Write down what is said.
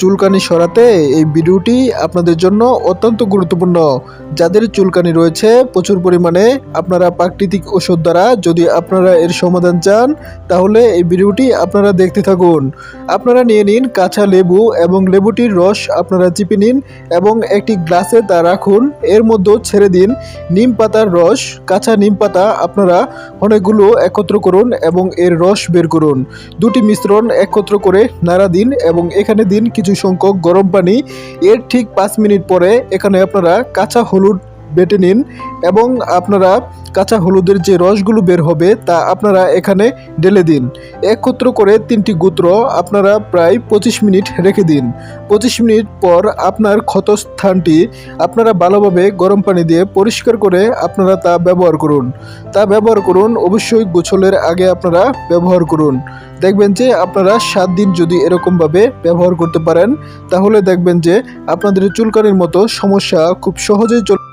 চুলকানি সরাতে এই ভিডিওটি আপনাদের জন্য অত্যন্ত গুরুত্বপূর্ণ। যাদের চুলকানি রয়েছে, প্রচুর পরিমাণে আপনারা প্রাকৃতিক ওষুধ দ্বারা যদি আপনারা এর সমাধান চান, তাহলে এই ভিডিওটি আপনারা দেখতে থাকুন। আপনারা নিয়ে নিন কাঁচা লেবু এবং লেবুটির রস আপনারা চিপে নিন এবং একটি গ্লাসে তা রাখুন। এর মধ্যে ছেড়ে দিন নিম পাতার রস, কাঁচা নিম পাতা আপনারা অনেকগুলো একত্র করুন এবং এর রস বের করুন। দুটি মিশ্রণ একত্র করে নাড়া দিন এবং এখানে দিন কিছু সংখ্যক গরম পানি। এর ঠিক পাঁচ মিনিট পরে এখানে আপনারা কাঁচা হলুদ বেটে নিন এবং আপনারা কাঁচা হলুদের যে রসগুলো বের হবে তা আপনারা এখানে ঢেলে দিন। একত্র করে তিনটি গুত্র আপনারা প্রায় পঁচিশ মিনিট রেখে দিন। পঁচিশ মিনিট পর আপনার ক্ষতস্থানটি আপনারা ভালোভাবে গরম পানি দিয়ে পরিষ্কার করে আপনারা তা ব্যবহার করুন। তা ব্যবহার করুন, অবশ্যই গোছলের আগে আপনারা ব্যবহার করুন। দেখবেন যে আপনারা সাত দিন যদি এরকমভাবে ব্যবহার করতে পারেন, তাহলে দেখবেন যে আপনাদের চুলকানির মতো সমস্যা খুব সহজেই চলে